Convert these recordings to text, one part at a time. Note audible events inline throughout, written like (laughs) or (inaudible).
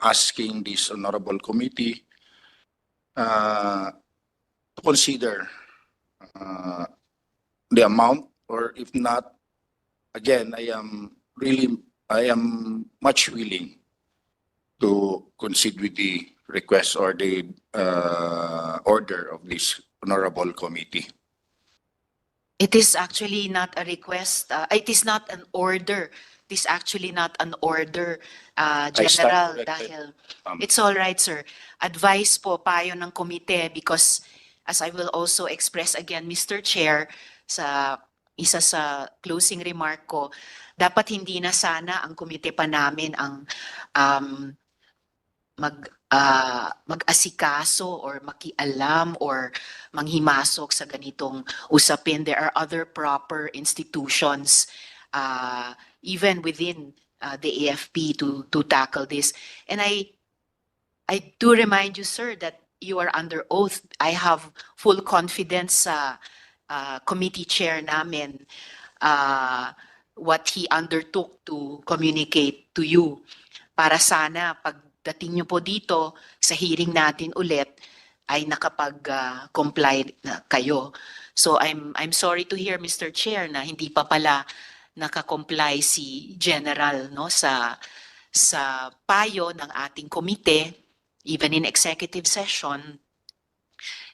asking this honorable committee uh, to consider uh, the amount, or if not, again, I am really, I am much willing to concede with the request or the uh, order of this honorable committee. It is actually not a request, uh, it is not an order. It is actually not an order, uh, I stand General, corrected. dahil Um, It's all right, sir. Advice po payo ng komite because as I will also express again, Mr. Chair, sa isa sa closing remark ko, dapat hindi na sana ang komite pa namin ang um, mag ah, mag-asikaso or makialam or manghimasok sa ganitong usapin. There are other proper institutions uh, even within uh, the AFP to to tackle this. And I I do remind you, sir, that you are under oath. I have full confidence sa uh, committee chair namin, uh, what he undertook to communicate to you. Para sana pagdating niyo po dito sa hearing natin ulit, ay nakapag-comply na kayo. So I'm I'm sorry to hear Mr. Chair na hindi pa pala nakakomply si General no sa sa payo ng ating komite even in executive session,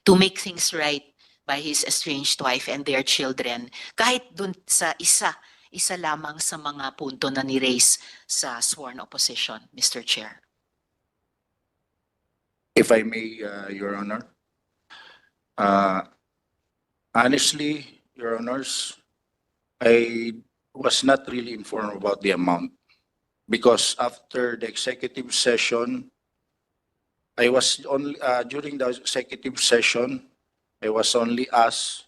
to make things right by his estranged wife and their children. Kahit dun sa isa, isa lamang sa mga punto na ni-raise sa sworn opposition, Mr. Chair. If I may, uh, Your Honor. Uh, Honestly, Your Honors, I was not really informed about the amount because after the executive session, I was only, uh, during the executive session, I was only asked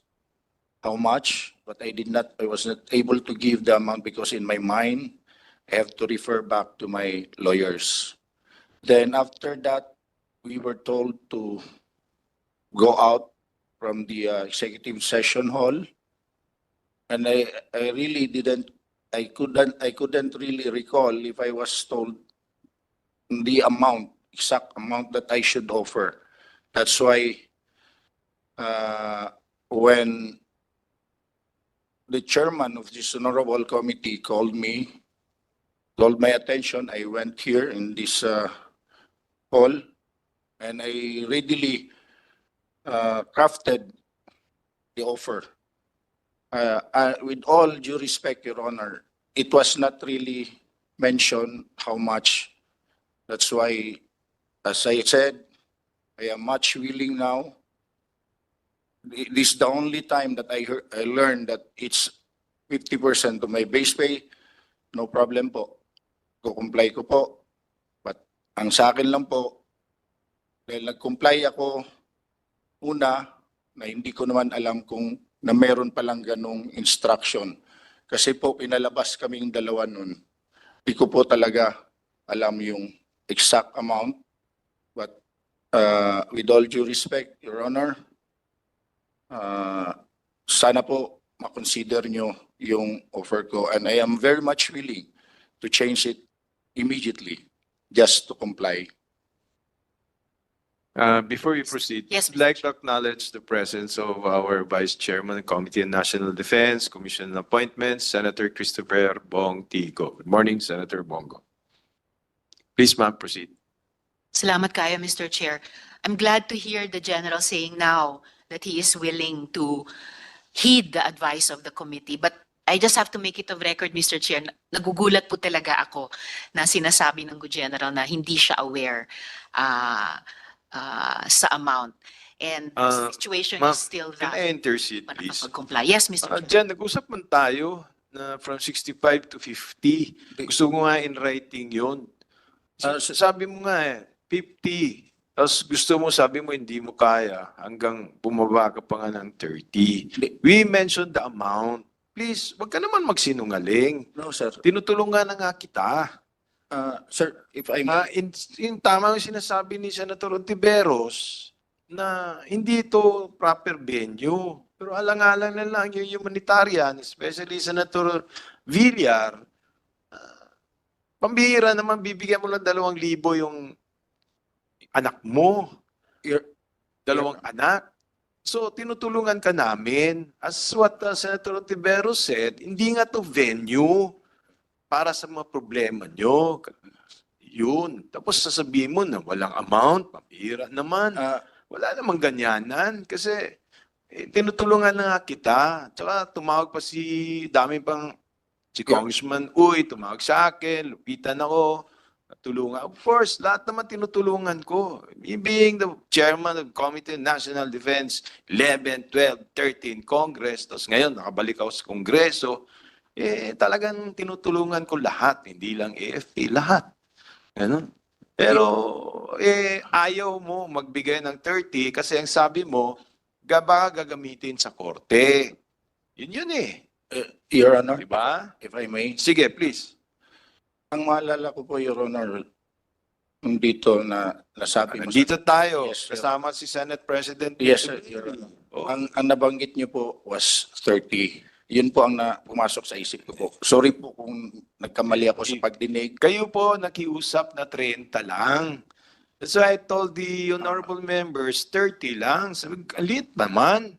how much, but I did not, I was not able to give the amount because in my mind, I have to refer back to my lawyers. Then after that, we were told to go out from the uh, executive session hall. And I, I really didn't, I couldn't, I couldn't really recall if I was told the amount, exact amount that I should offer. That's why uh, when the chairman of this honorable committee called me, called my attention, I went here in this uh, hall and I readily uh, crafted the offer. Uh, uh, with all due respect, Your Honor, it was not really mentioned how much. That's why, as I said, I am much willing now. This is the only time that I heard, I learned that it's 50% of my base pay. No problem po. Ko-comply ko po. But ang sa akin lang po, dahil nag-comply ako una na hindi ko naman alam kung na meron palang ganong instruction. Kasi po pinalabas kaming dalawa nun. Hindi ko po talaga alam yung exact amount. But uh, with all due respect, Your Honor, uh, sana po makonsider nyo yung offer ko. And I am very much willing to change it immediately just to comply. Uh, Before we proceed, Yes, I'd like to acknowledge the presence of our Vice Chairman, Committee on National Defense, Commission on Appointments, Senator Christopher Bong Tico. Good morning, Senator Bongo. Please, ma'am, proceed. Salamat kayo, Mr. Chair. I'm glad to hear the General saying now that he is willing to heed the advice of the committee. But I just have to make it of record, Mr. Chair, na- nagugulat po talaga ako na sinasabi ng General na hindi siya aware ah, ah, sa amount. And Ah, the situation ma'am, is still Can that. I intercede, pa please? nakapag-comply. Yes, Mr. Uh, Chair. Jen, nag-usap man tayo na from 65 to 50. Gusto ko nga in writing yun. Ah, S- Sabi mo nga eh, 50. Tapos gusto mo, sabi mo hindi mo kaya hanggang bumaba ka pa nga ng 30. Hindi. We mentioned the amount. Please, wag ka naman magsinungaling. No, sir. Tinutulungan na nga kita. Uh, sir, if I may. Ah, in, in tama yung sinasabi ni Senator Ontiveros na hindi ito proper venue. Pero alang-alang na lang yung humanitarian, especially Senator Villar, ah, Pambihira naman, bibigyan mo lang dalawang libo yung anak mo. Your- Dalawang anak. So, tinutulungan ka namin. As what uh, Senator Ontiveros said, hindi nga to venue para sa mga problema nyo. Yun. Tapos sasabihin mo na walang amount, pambihira naman. Ah, Wala namang ganyanan kasi eh, tinutulungan na nga kita. Tsaka tumawag pa si dami pang si Yeah. Congressman Uy, tumawag sa akin, lupitan ako, tulungan. Of course, lahat naman tinutulungan ko. Me being the chairman of Committee on National Defense, 11, 12, 13 Congress, tapos ngayon nakabalik ako sa Kongreso, eh talagang tinutulungan ko lahat, hindi lang AFP, lahat. Ganun. Pero eh, ayaw mo magbigay ng 30 kasi ang sabi mo, gaba gagamitin sa korte. Yun yun eh. eh, Your Honor, Di ba? if I may. Sige, please. Ang maalala ko po, Your Honor, dito na nasabi mo. sa- Nandito tayo. Yes, kasama si Senate President. Yes, sir, Your Honor. Oh. Ang, ang nabanggit niyo po was 30. Yun po ang na, pumasok sa isip ko po. Sorry po kung nagkamali ako sa pagdinig. Kayo po nakiusap na 30 lang. That's why I told the honorable members, 30 lang. Sabi, ko, alit naman.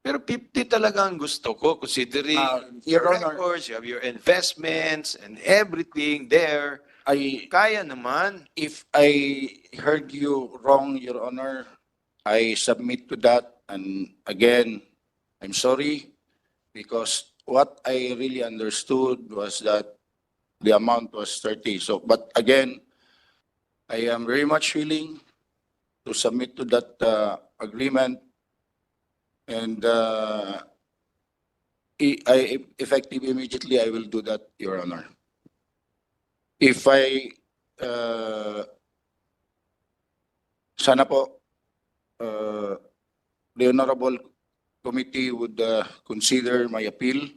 Pero 50 talaga ang gusto ko, considering Ah, your Your Honor, records, you have your investments and everything there. I, Kaya naman. if I heard you wrong, Your Honor, I submit to that. And again, I'm sorry because what I really understood was that the amount was 30. So, but again, I am very much willing to submit to that uh, agreement. And uh, I, effective immediately, I will do that, Your Honor. If I uh, sana po uh, the honorable committee would uh, consider my appeal.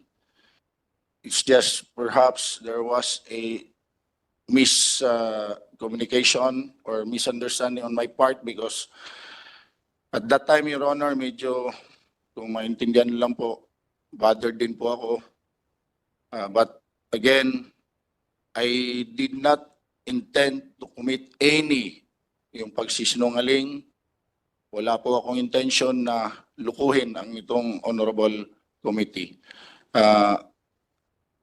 It's just perhaps there was a miscommunication or misunderstanding on my part because at that time, Your Honor, medyo kung maintindihan lang po, bothered din po ako. Uh, but again, I did not intend to commit any yung pagsisinungaling. Wala po akong intention na lukuhin ang itong honorable committee. Ah,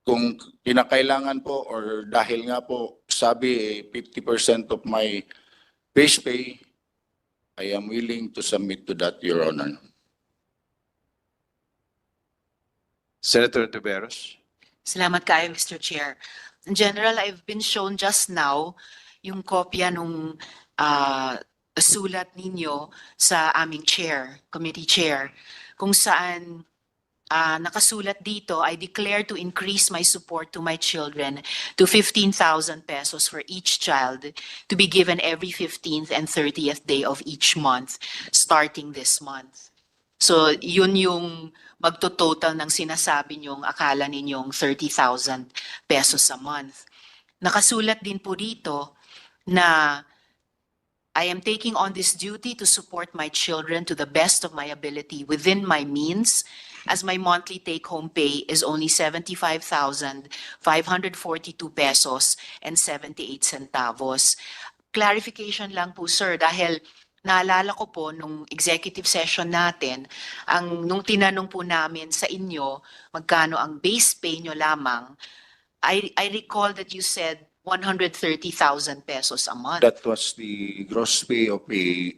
kung kinakailangan po or dahil nga po sabi eh, 50% of my base pay, I am willing to submit to that, Your Honor. Senator Tiberos. Salamat kayo, Mr. Chair. In general, I've been shown just now yung kopya nung ah, sulat ninyo sa aming chair, committee chair, kung saan ah, nakasulat dito, I declare to increase my support to my children to 15,000 pesos for each child to be given every 15th and 30th day of each month, starting this month. So, yun yung magto-total ng sinasabi niyong akala ninyong 30,000 pesos a month. Nakasulat din po dito na I am taking on this duty to support my children to the best of my ability within my means as my monthly take-home pay is only 75,542 pesos and 78 centavos. Clarification lang po sir dahil naalala ko po nung executive session natin, ang nung tinanong po namin sa inyo magkano ang base pay nyo lamang, I, I recall that you said 130,000 pesos a month. That was the gross pay of a,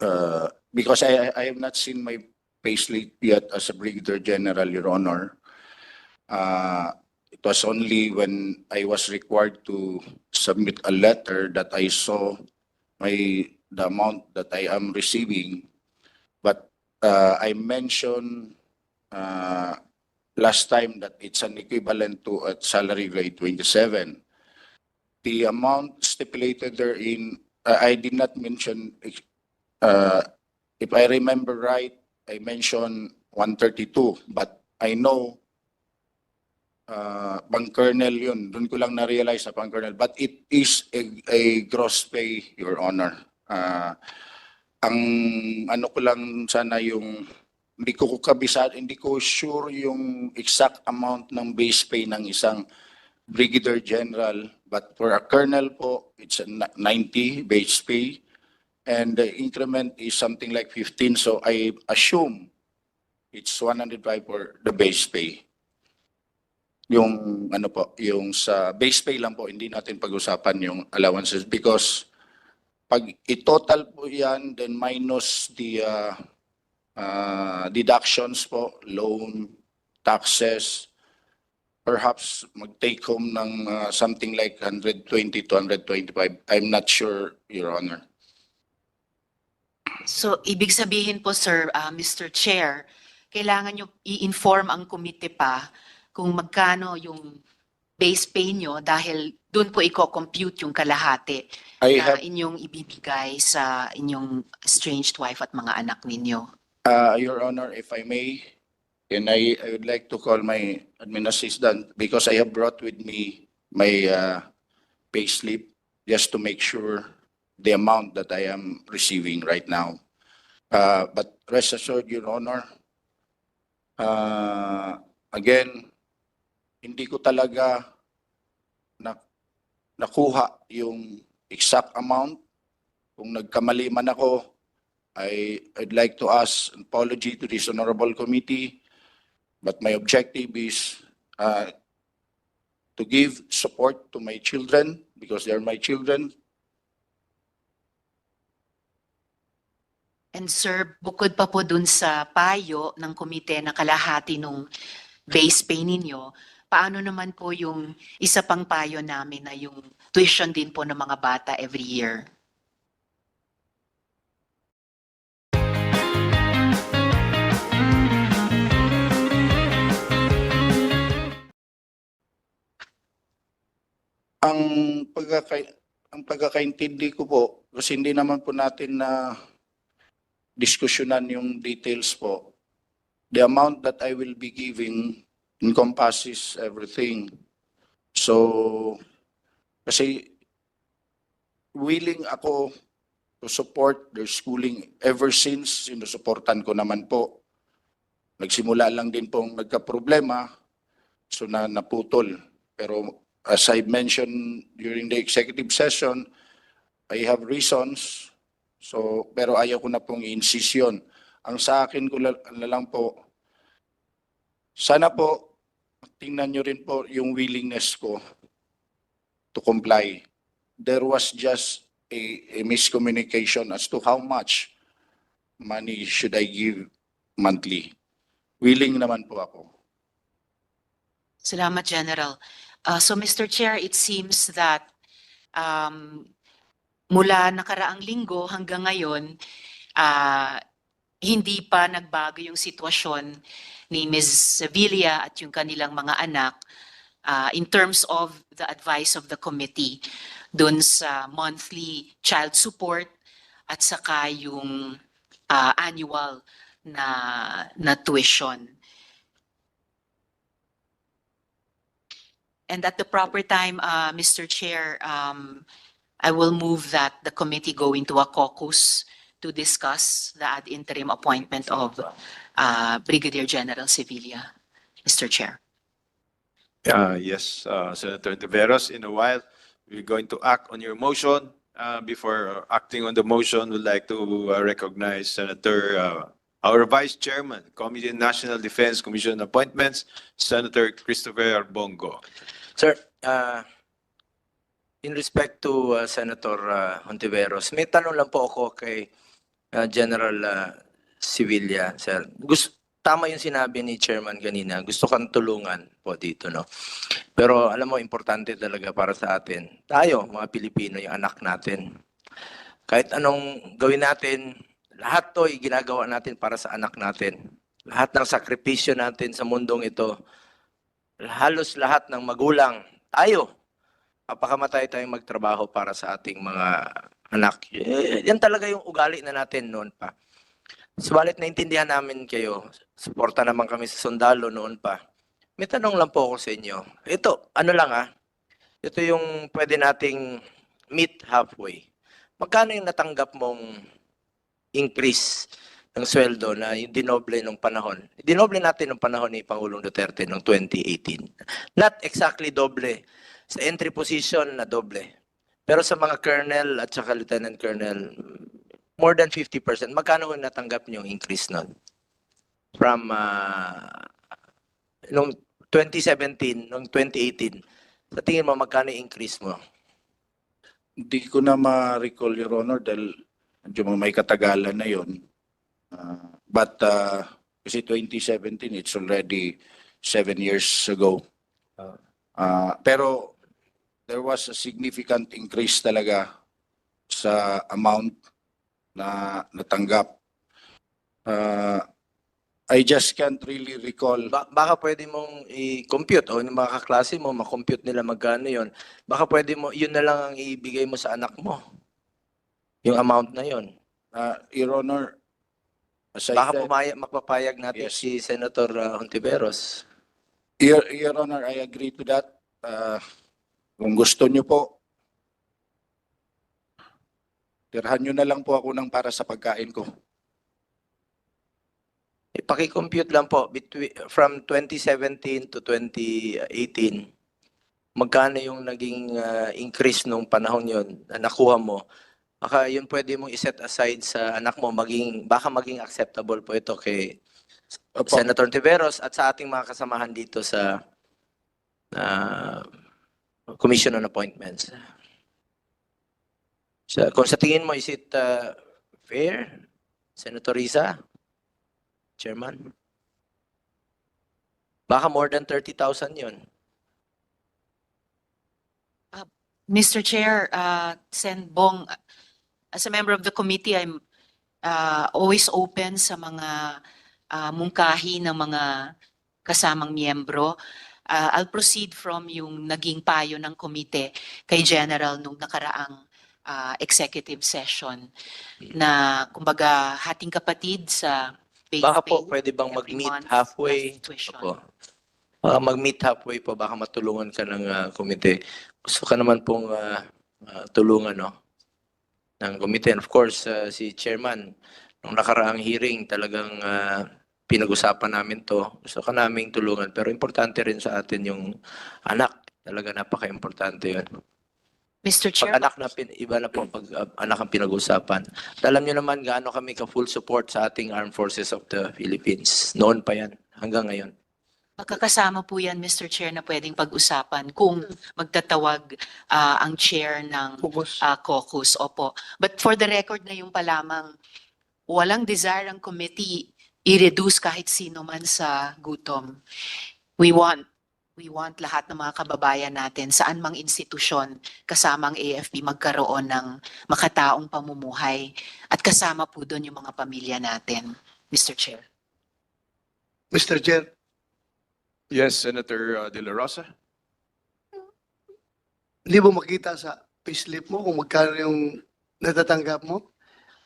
uh, because I, I have not seen my payslip yet as a Brigadier General, Your Honor. Uh, it was only when I was required to submit a letter that I saw my, the amount that I am receiving. But, uh, I mentioned, uh, last time that it's an equivalent to a salary grade twenty-seven the amount stipulated therein, uh, I did not mention, uh, if I remember right, I mentioned one thirty-two, but I know uh, pang kernel yun, dun ko lang na-realize na pang kernel, but it is a, a gross pay, Your Honor. Uh, ang ano ko lang sana yung hindi ko kabisa, hindi ko sure yung exact amount ng base pay ng isang Brigadier General But for a colonel po, it's a na- 90 base pay. And the increment is something like 15, so I assume it's 105 for the base pay. Yung ano po, yung sa base pay lang po, hindi natin pag-usapan yung allowances because pag i-total po yan, then minus the uh, uh, deductions po, loan, taxes, perhaps mag-take home ng uh, something like 120 to 125. I'm not sure, Your Honor. So, ibig sabihin po, sir, ah, Mr. Chair, kailangan nyo i-inform ang komite pa kung magkano yung base pay nyo dahil doon po i-compute yung kalahati I na have, inyong ibibigay sa inyong estranged wife at mga anak ninyo. uh, Your Honor, if I may, and I, I would like to call my admin assistant because I have brought with me my uh, pay slip just to make sure the amount that I am receiving right now. Uh, but rest assured, Your Honor, uh, again, hindi ko talaga na, nakuha yung exact amount. Kung nagkamali man ako, I, I'd like to ask apology to this honorable committee, but my objective is uh, to give support to my children because they are my children. And sir, bukod pa po dun sa payo ng komite na kalahati nung base pay ninyo, paano naman po yung isa pang payo namin na yung tuition din po ng mga bata every year? Ang pagkaka ang pagkakaintindi ko po, kasi hindi naman po natin na diskusyonan yung details po. The amount that I will be giving encompasses everything. So, kasi willing ako to support their schooling ever since sinusuportan ko naman po. Nagsimula lang din pong nagka-problema, so na naputol. Pero as I mentioned during the executive session, I have reasons. So, pero ayaw ko na pong i-insist yun. Ang sa akin ko na lang po, sana po, tingnan nyo rin po yung willingness ko to comply. There was just a, a miscommunication as to how much money should I give monthly. Willing naman po ako. Salamat, General. Uh, so, Mr. Chair, it seems that um, mula nakaraang linggo hanggang ngayon, ah, hindi pa nagbago yung sitwasyon ni Ms. Sevilla at yung kanilang mga anak ah, in terms of the advice of the committee dun sa monthly child support at saka yung ah, annual na, na tuition. And at the proper time, uh, Mr. Chair, um, I will move that the committee go into a caucus to discuss the ad interim appointment of uh, Brigadier General Sevilla. Mr. Chair. Uh, yes, uh, Senator Tiveros, in a while, we're going to act on your motion. Uh, before acting on the motion, we'd like to uh, recognize Senator, uh, our Vice Chairman, Committee on National Defense Commission Appointments, Senator Christopher Bongo. Sir, uh, in respect to uh, Senator uh, Hontiveros, may tanong lang po ako kay uh, General uh, Sevilla, sir. Gusto, tama yung sinabi ni Chairman kanina, gusto kang tulungan po dito, no? Pero alam mo, importante talaga para sa atin. Tayo, mga Pilipino, yung anak natin. Kahit anong gawin natin, lahat to ginagawa natin para sa anak natin. Lahat ng sakripisyo natin sa mundong ito, halos lahat ng magulang, tayo, papakamatay tayong magtrabaho para sa ating mga anak. Eh, yan talaga yung ugali na natin noon pa. Subalit naintindihan namin kayo, suporta naman kami sa sundalo noon pa. May tanong lang po ako sa inyo. Ito, ano lang ah, ito yung pwede nating meet halfway. Magkano yung natanggap mong increase ng sweldo na yung dinoble nung panahon? Dinoble natin nung panahon ni Pangulong Duterte noong 2018. Not exactly doble Sa entry position na doble. Pero sa mga colonel at saka lieutenant colonel, more than 50%. Magkano ang natanggap niyo increase nun? From uh, nung 2017, nung 2018, sa tingin mo magkano yung increase mo? Hindi ko na ma-recall, Your Honor, dahil medyo may katagalan na yon. But uh, kasi 2017, it's already seven years ago. Ah. Uh, pero there was a significant increase talaga sa amount na natanggap. Uh, I just can't really recall. Ba- baka pwede mong i-compute o yung mga kaklase mo, makompute nila magkano yon. Baka pwede mo, yun na lang ang ibigay mo sa anak mo. Yung amount na yon. Uh, Your Honor, as I Baka said- pumaya, mapapayag natin Yes. si Senator uh, Hontiveros. Your, Your Honor, I agree to that. Uh, kung gusto niyo po, tirhan niyo na lang po ako ng para sa pagkain ko. Ipaki-compute lang po between from 2017 to 2018. Magkano yung naging uh, increase nung panahon yon na nakuha mo? Baka yun pwede mong iset aside sa anak mo maging baka maging acceptable po ito kay Opo. Senator Tiveros at sa ating mga kasamahan dito sa uh, Commission on Appointments. So, kung sa tingin mo, is it uh, fair, Senator Risa? Chairman? Baka more than 30,000 yun. Mr. Chair, uh, Sen Bong, as a member of the committee, I'm uh, always open sa mga uh, mungkahi ng mga kasamang miyembro. Uh, I'll proceed from yung naging payo ng komite kay General nung nakaraang uh, executive session na kumbaga hating kapatid sa base Baka po pay pwede bang every mag-meet month halfway? tuition. Opo. Baka mag-meet halfway po, baka matulungan ka ng uh, komite. Gusto ka naman pong uh, uh, tulungan, no? Ng komite. And of course, uh, si chairman, nung nakaraang hearing, talagang uh, pinag-usapan namin to. Gusto ka naming tulungan. Pero importante rin sa atin yung anak. Talaga napaka-importante yun. Mr. Chair, Pag anak na, pin, iba na po pag uh, anak ang pinag-usapan. Alam nyo naman gaano kami ka-full support sa ating Armed Forces of the Philippines. Noon pa yan, hanggang ngayon. Magkakasama po yan, Mr. Chair, na pwedeng pag-usapan kung magtatawag ah, ang chair ng ah, caucus. Opo. But for the record na yung pa lamang, walang desire ang committee i-reduce kahit sino man sa gutom. We want we want lahat ng mga kababayan natin saan mang institusyon kasama ang AFP magkaroon ng makataong pamumuhay at kasama po doon yung mga pamilya natin, Mr. Chair. Mr. Chair, Yes, Senator uh, De La Rosa. hindi mo makita sa payslip mo kung magkano yung natatanggap mo?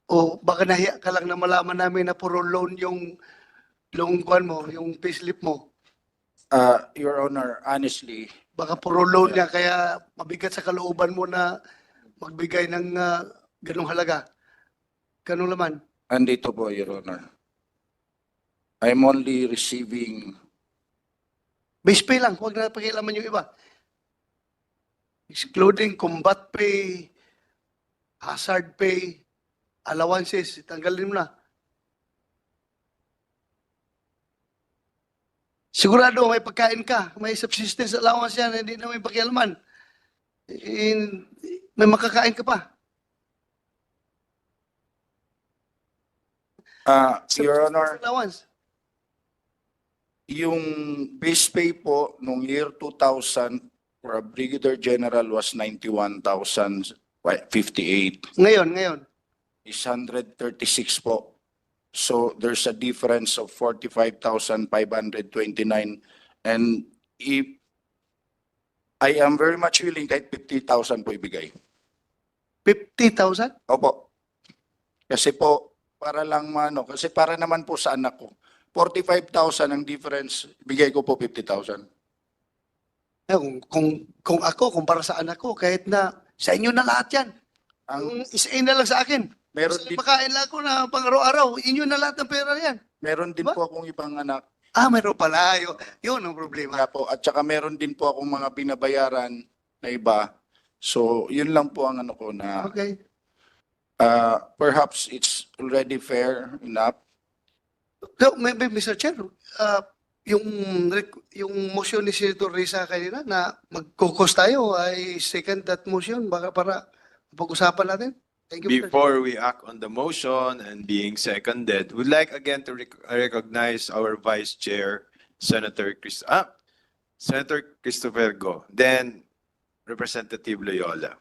O baka nahiya ka lang na malaman namin na puro loan yung loan kwan mo, yung payslip mo. Uh, Your Honor, honestly, Baka puro loan niya kaya mabigat sa kalooban mo na magbigay ng ah, ganong halaga. Ganong laman. andito po, Your Honor. I'm only receiving, Base pay lang, huwag na pakialaman yung iba. Excluding combat pay, hazard pay, allowances, tanggalin mo na. Sigurado may pagkain ka, may subsistence allowance yan, hindi na may pakialaman. In, may makakain ka pa. uh, Your Honor, Allowance. Yung base pay po nung year 2000 for a Brigadier General was 91,058. Ngayon, ngayon. is 136 po. So there's a difference of 45,529 and if I am very much willing kahit 50,000 po ibigay. 50,000? Opo. Kasi po para lang mano kasi para naman po sa anak ko. 45,000 ang difference, bigay ko po 50,000. Eh, Kung, kung, kung ako, kung para sa anak ko, kahit na sa inyo na lahat yan. Ang Ang isain na lang sa akin. meron Basta din makain lang ako na pang araw-araw. Inyo na lahat ng pera yan. meron din Diba? po akong ibang anak Ah, meron pala. Yun, yun ang problema. Nga po, at saka meron din po akong mga binabayaran na iba. So, yun lang po ang ano ko na Okay. uh, perhaps it's already fair enough. So, maybe, Mr. Chair, uh, yung, yung motion ni Senator Risa kanina na magkukos tayo, I second that motion baka para pag-usapan natin. Thank you. Before we act on the motion and being seconded, we'd like again to rec- recognize our Vice Chair, Senator Chris, ah, Senator Christopher Go, then Representative Loyola.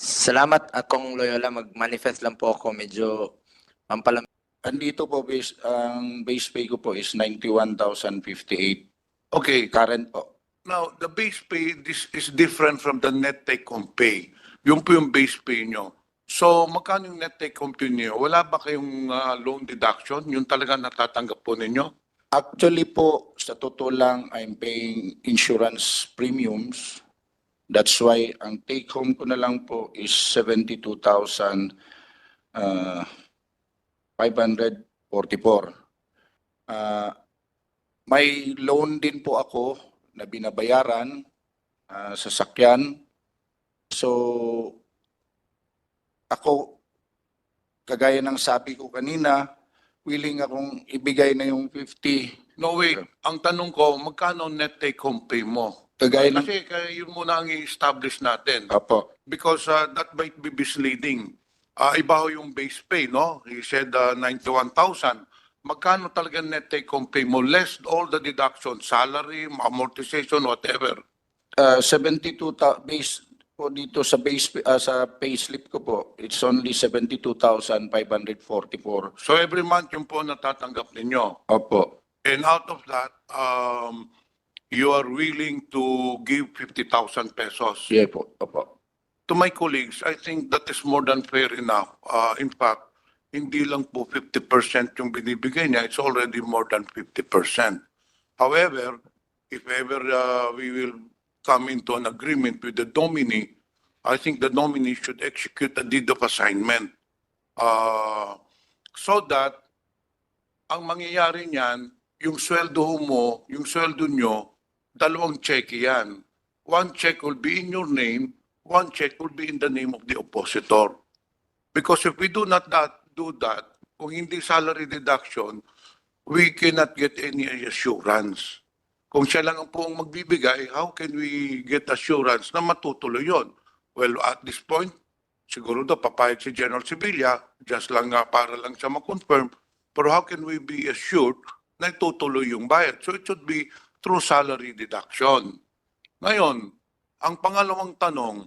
Salamat akong Loyola, mag-manifest lang po ako. Medyo pampalam. Andito po, base, ang base pay ko po is 91,058 Okay, current po. now the base pay this is different from the net take home pay. Yung po yung base pay nyo. So magkano yung net take home pay nyo? Wala ba kayong ah, loan deduction? Yung talaga natatanggap po ninyo? Actually po, sa totoo lang, I'm paying insurance premiums. That's why ang take home ko na lang po is 72,000 uh, 544. Uh, may loan din po ako na binabayaran uh, sa sakyan. So, ako, kagaya ng sabi ko kanina, willing akong ibigay na yung 50 No wait, ang tanong ko, magkano net take home pay mo? Kagaya ng... Kasi kaya yun muna ang i-establish natin. Apo. Because ah, that might be misleading. Ah, iba ho yung base pay, no? He said ah, 91,000. Magkano talaga net take home pay mo? Less all the deductions, salary, amortization, whatever. Uh, 72 ta- base po dito sa base uh, sa payslip ko po. It's only 72,544. So every month yung po natatanggap ninyo. Opo. And out of that, um, you are willing to give 50,000 pesos. Yeah po. Opo. To my colleagues, I think that is more than fair enough. Uh, in fact, hindi lang po 50% yung binibigay niya, it's already more than 50%. However, if ever uh, we will come into an agreement with the nominee, I think the nominee should execute a deed of assignment. Uh, so that ang mangyayari niyan, yung sweldo mo, yung sweldo nyo, dalawang check yan. One check will be in your name, one check will be in the name of the oppositor. Because if we do not that, do that, kung hindi salary deduction, we cannot get any assurance. Kung siya lang ang po ang magbibigay, how can we get assurance na matutuloy yon? Well, at this point, siguro daw papayag si General Sevilla, just lang nga para lang siya ma-confirm, pero how can we be assured na itutuloy yung bayad? So it should be through salary deduction. Ngayon, ang pangalawang tanong,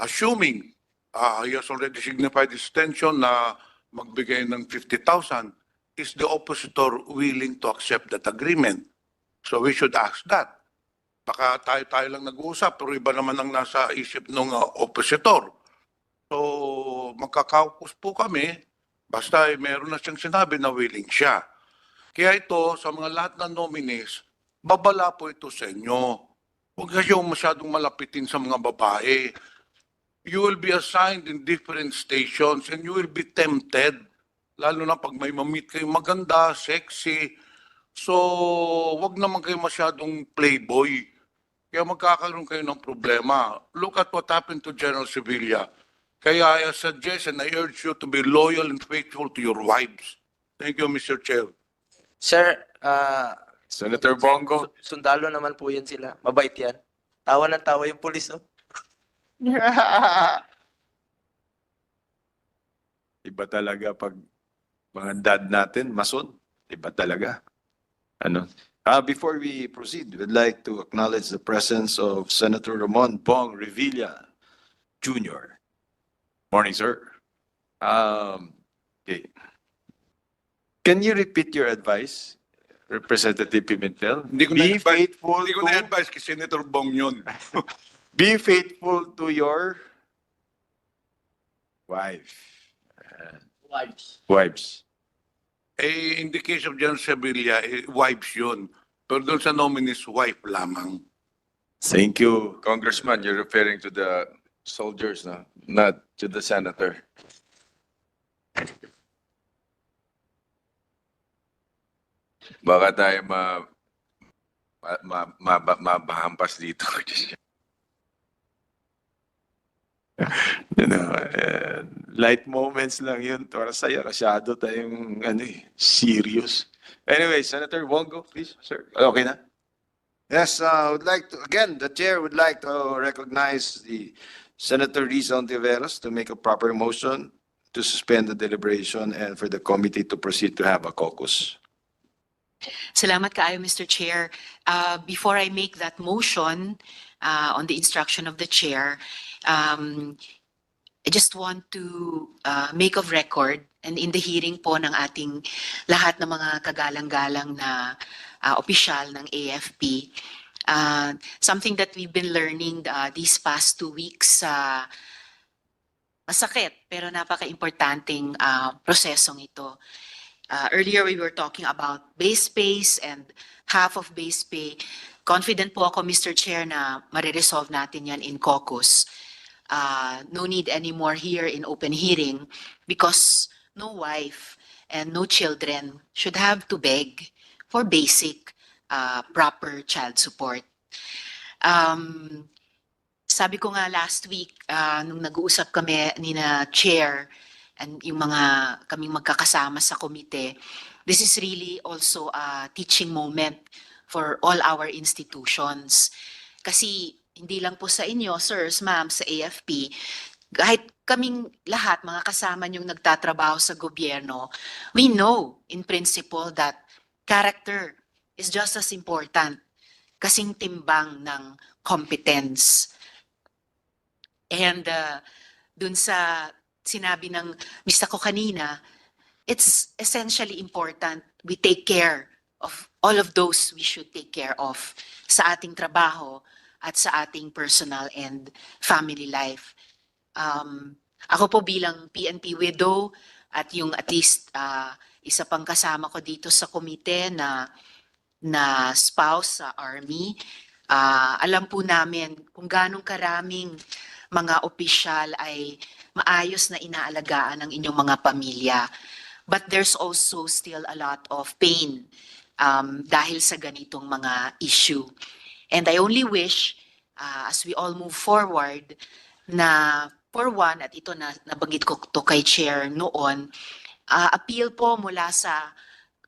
assuming uh, he has already signified his intention na magbigay ng 50,000, is the oppositor willing to accept that agreement? So we should ask that. Baka tayo-tayo lang nag-uusap, pero iba naman ang nasa isip ng uh, oppositor. So magkakaukus po kami, basta eh, meron na siyang sinabi na willing siya. Kaya ito, sa mga lahat ng nominees, babala po ito sa inyo. Huwag kayong masyadong malapitin sa mga babae. You will be assigned in different stations and you will be tempted. Lalo na pag may mamit kayo maganda, sexy. So, wag naman kayo masyadong playboy. Kaya magkakaroon kayo ng problema. Look at what happened to General Sevilla. Kaya I suggest and I urge you to be loyal and faithful to your wives. Thank you, Mr. Chair. Sir, ah, Senator Bongo. su- sundalo naman po yan sila. Mabait yan. Tawa ng tawa yung pulis, oh. (laughs) Iba talaga pag mga dad natin, mason. Iba talaga. Ano? Uh, before we proceed, we'd like to acknowledge the presence of Senator Ramon Bong Revilla Jr. Morning, sir. Um, okay. Can you repeat your advice, Representative Pimentel? Hindi ko Be na-advise- faithful Hindi ko to, na-advise kay Senator Bong yun. (laughs) be faithful to your wife. Wives. Wives. Eh, in the case of General Sevilla, eh, wives yun. Pero doon sa nominees, wife lamang. Thank you. Congressman, you're referring to the soldiers, no? Not to the senator. Baka tayo ma, ma, ma, ma, mabahampas dito. (laughs) (laughs) Ano, eh, light moments lang yun. Para sa'yo, masyado tayong ano, eh, serious. Anyway, Senator Bongo, please, sir. Okay na? Yes, uh, I would like to, again, the chair would like to recognize the Senator Risa Ontiveros to make a proper motion to suspend the deliberation and for the committee to proceed to have a caucus. Salamat kaayo, Mr. Chair. Uh, before I make that motion uh, on the instruction of the chair, um, I just want to uh, make of record and in the hearing po ng ating lahat ng mga kagalang-galang na uh, opisyal ng AFP, uh, something that we've been learning uh, these past two weeks, uh, masakit pero napaka-importanting uh, prosesong ito. Uh, earlier, we were talking about base space and half of base pay. Confident po ako, Mr. Chair, na mariresolve natin yan in caucus. Uh, no need anymore here in open hearing because no wife and no children should have to beg for basic, uh, proper child support. Um, sabi ko nga last week, uh, nung nag-uusap kami ni na chair, and yung mga kaming magkakasama sa komite, this is really also a teaching moment for all our institutions. Kasi hindi lang po sa inyo, sirs, ma'am, sa AFP, kahit kaming lahat, mga kasama niyong nagtatrabaho sa gobyerno, we know in principle that character is just as important kasing timbang ng competence. And uh, dun sa sinabi ng Mr. ko kanina, it's essentially important we take care of all of those we should take care of sa ating trabaho at sa ating personal and family life. Um, ako po bilang PNP widow at yung at least uh, isa pang kasama ko dito sa komite na na spouse sa army, uh, alam po namin kung ganong karaming mga opisyal ay maayos na inaalagaan ng inyong mga pamilya. But there's also still a lot of pain um, dahil sa ganitong mga issue. And I only wish, uh, as we all move forward, na for one, at ito na nabanggit ko to kay Chair noon, uh, appeal po mula sa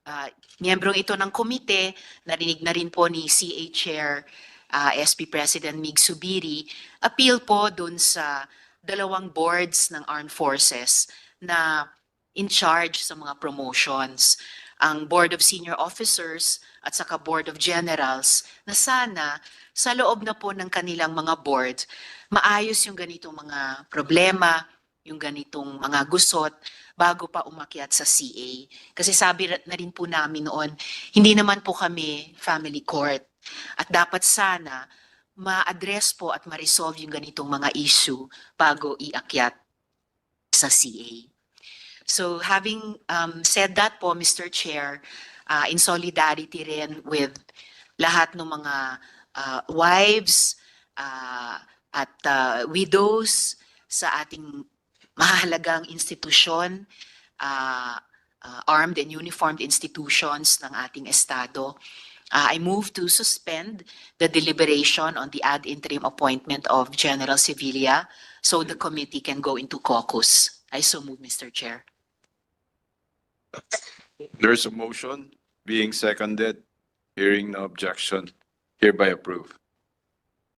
uh, miyembrong ito ng komite, narinig na rin po ni CA Chair uh, SP President Mig Subiri, appeal po dun sa dalawang boards ng armed forces na in charge sa mga promotions. Ang Board of Senior Officers at saka Board of Generals na sana sa loob na po ng kanilang mga boards, maayos yung ganitong mga problema, yung ganitong mga gusot bago pa umakyat sa CA. Kasi sabi na rin po namin noon, hindi naman po kami family court. At dapat sana ma-address po at ma-resolve yung ganitong mga issue bago iakyat sa CA. So having um, said that po, Mr. Chair, uh, in solidarity rin with lahat ng mga uh, wives uh, at uh, widows sa ating mahalagang institusyon, uh, uh, armed and uniformed institutions ng ating Estado, Uh, I move to suspend the deliberation on the ad interim appointment of General Sevilla so the committee can go into caucus. I so move, Mr. Chair. There's a motion being seconded. Hearing no objection, hereby approved.